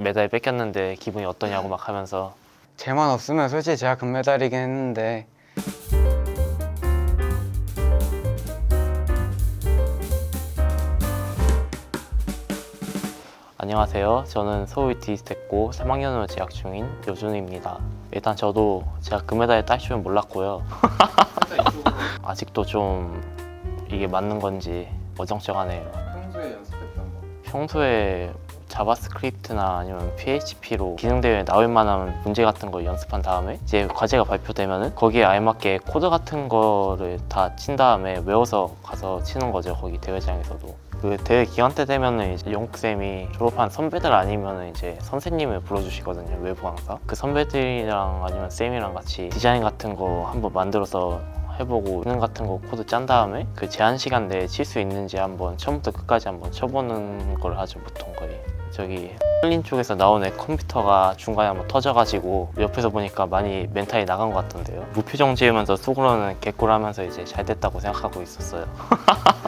메달 뺏겼는데 기분이 어떠냐고 막 하면서 제만 없으면 솔직히 제가 금메달이긴 했는데 안녕하세요. 저는 서울 디스테코 3학년으로 재학 중인 요준입니다. 일단 저도 제가 금메달을 딸 줄은 몰랐고요. 아직도 좀 이게 맞는 건지 어정쩡하네요. 평소에 연습했던 거 평소에 자바스크립트나 아니면 PHP로 기능대회에 나올 만한 문제 같은 걸 연습한 다음에 이제 과제가 발표되면은 거기에 알맞게 코드 같은 거를 다 친 다음에 외워서 가서 치는 거죠 거기 대회장에서도. 그 대회 기간 때 되면은 이제 영국쌤이 졸업한 선배들 아니면은 이제 선생님을 불러주시거든요 외부 강사. 그 선배들이랑 아니면 쌤이랑 같이 디자인 같은 거 한번 만들어서 해보고 기능 같은 거 코드 짠 다음에 그 제한 시간 내에 칠 수 있는지 한번 처음부터 끝까지 한번 쳐보는 걸 하죠 보통 거의 저기 흘린 쪽에서 나오는 컴퓨터가 중간에 한번 터져가지고 옆에서 보니까 많이 멘탈이 나간 것 같던데요 무표정 지으면서 속으로는 개꿀하면서 이제 잘 됐다고 생각하고 있었어요?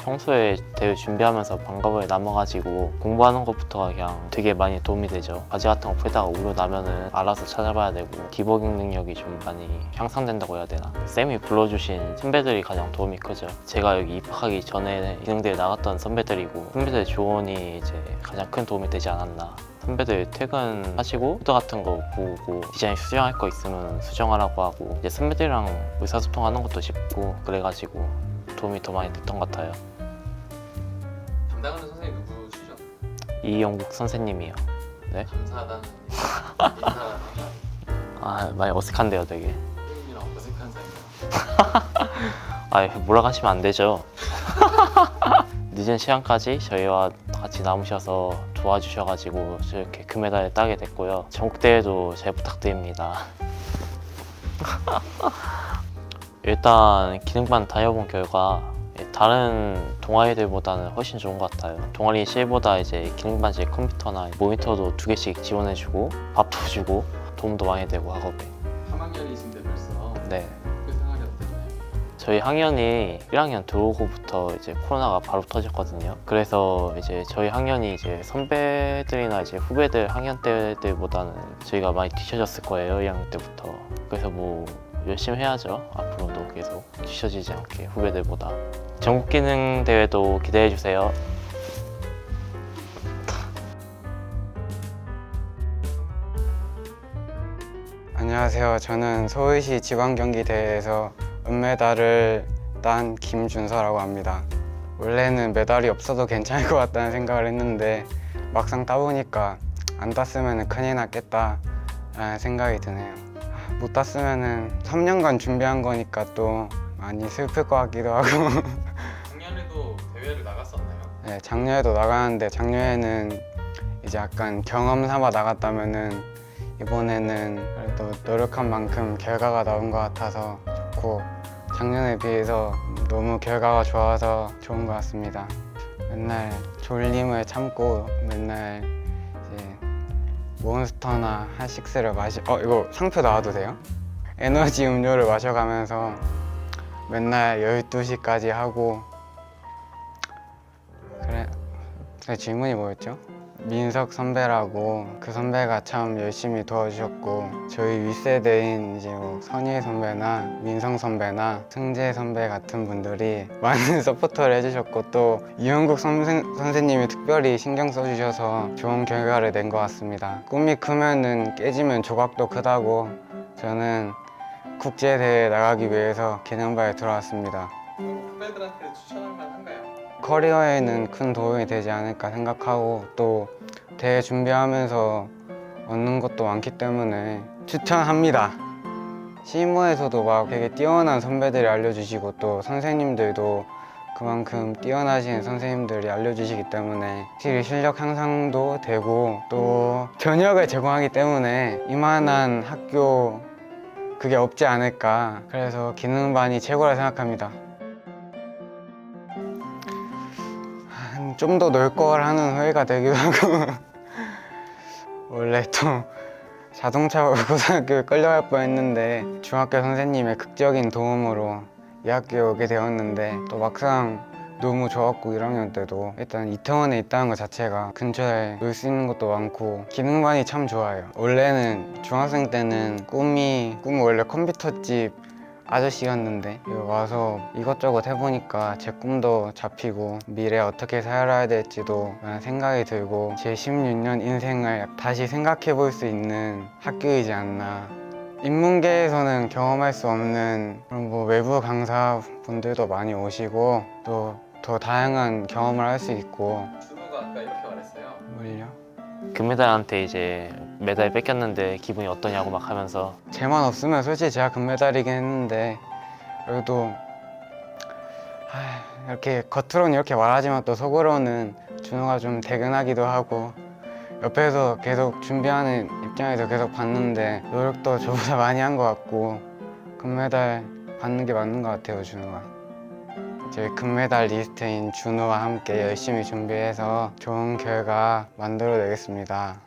평소에 대회 준비하면서 방과후에 남아가지고 공부하는 것부터가 그냥 되게 많이 도움이 되죠. 과제 같은 거 풀다가 우려 나면은 알아서 찾아봐야 되고 기복잉 능력이 좀 많이 향상된다고 해야 되나. 쌤이 불러주신 선배들이 가장 도움이 크죠. 제가 여기 입학하기 전에 기능대회 나갔던 선배들이고 선배들의 조언이 이제 가장 큰 도움이 되지 않았나. 선배들 퇴근하시고 코드 같은 거 보고 디자인 수정할 거 있으면 수정하라고 하고 이제 선배들이랑 의사소통하는 것도 쉽고 그래가지고 도움이 더 많이 됐던 것 같아요. 담당하는 선생님 누구시죠? 이영국 선생님이요. 감사하다는 인사가 아 많이 어색한데요, 되게. 선생님이랑 어색한 사이가 아 하시면 안 되죠. 늦은 시간까지 저희와 같이 남으셔서 도와주셔가지고 저렇게 금메달을 따게 됐고요. 전국 대회도 잘 부탁드립니다. 일단 기능반 다녀본 결과 다른 동아리들보다는 훨씬 좋은 것 같아요. 동아리 실보다 이제 기능반실 컴퓨터나 모니터도 두 개씩 지원해주고 밥도 주고 도움도 많이 되고 학업에. 3학년이신데 벌써 네. 저희 학년이 1학년 들어오고부터 이제 코로나가 바로 터졌거든요. 그래서 이제 저희 학년이 이제 선배들이나 이제 후배들 학년 때들보다는 저희가 많이 뒤쳐졌을 거예요. 1학년 때부터. 그래서 뭐 열심히 해야죠. 앞으로도 계속 뒤쳐지지 않게 후배들보다. 전국 기능 대회도 기대해 주세요. 안녕하세요. 저는 서울시 지방경기대회에서 은메달을 딴 김준서라고 합니다. 원래는 메달이 없어도 괜찮을 것 같다는 생각을 했는데 막상 따보니까 안 땄으면 큰일 났겠다 라는 생각이 드네요. 아, 못 땄으면 3년간 준비한 거니까 또 많이 슬플 것 같기도 하고 작년에도 대회를 나갔었나요? 네, 작년에도 나가는데 작년에는 이제 약간 경험 삼아 나갔다면은 이번에는 그래도 노력한 만큼 결과가 나온 것 같아서 좋고 작년에 비해서 너무 결과가 좋아서 좋은 것 같습니다. 맨날 졸림을 참고 맨날 몬스터나 하식스를 마시 어 이거 상표 나와도 돼요? 에너지 음료를 마셔가면서 맨날 12시까지 하고 그래 제 질문이 뭐였죠? 민석 선배라고 그 선배가 참 열심히 도와주셨고 저희 윗세대인 이제 뭐 선희 선배나 민성 선배나 승재 선배 같은 분들이 많은 서포터를 해주셨고 또 이영국 선생, 선생님이 특별히 신경 써주셔서 좋은 결과를 낸 것 같습니다 꿈이 크면은 깨지면 조각도 크다고 저는 국제대회에 나가기 위해서 개념바에 들어왔습니다 후배들한테 추천할 만한가요? 커리어에는 큰 도움이 되지 않을까 생각하고 또 대회 준비하면서 얻는 것도 많기 때문에 추천합니다. 시모에서도 막 되게 뛰어난 선배들이 알려주시고 또 선생님들도 그만큼 뛰어나신 선생님들이 알려주시기 때문에 확실히 실력 향상도 되고 또 저녁을 제공하기 때문에 이만한 학교 그게 없지 않을까 그래서 기능반이 최고라 생각합니다. 좀 더 놀 걸 하는 후회가 되기도 하고 원래 또 자동차 고등학교에 끌려갈 뻔했는데 중학교 선생님의 극적인 도움으로 이 학교에 오게 되었는데 또 막상 너무 좋았고 1학년 때도 일단 이태원에 있다는 것 자체가 근처에 놀 수 있는 것도 많고 기능반이 참 좋아요. 원래는 중학생 때는 꿈이 꿈이 원래 컴퓨터집 아저씨였는데 와서 이것저것 해보니까 제 꿈도 잡히고 미래 어떻게 살아야 될지도 생각이 들고 제 16년 인생을 다시 생각해 볼 수 있는 학교이지 않나 인문계에서는 경험할 수 없는 그런 뭐 외부 강사분들도 많이 오시고 또 더 다양한 경험을 할 수 있고 준호가 아까 이렇게 말했어요. 뭘요? 금메달한테 이제 메달 뺏겼는데 기분이 어떠냐고 막 하면서 제만 없으면 솔직히 제가 금메달이긴 했는데 그래도 하, 이렇게 겉으로는 이렇게 말하지만 또 속으로는 준호가 좀 대견하기도 하고 옆에서 계속 준비하는 입장에서 계속 봤는데 노력도 저보다 많이 한 것 같고 금메달 받는 게 맞는 것 같아요 준호가 저희 금메달 리스트인 준호와 함께 열심히 준비해서 좋은 결과 만들어내겠습니다.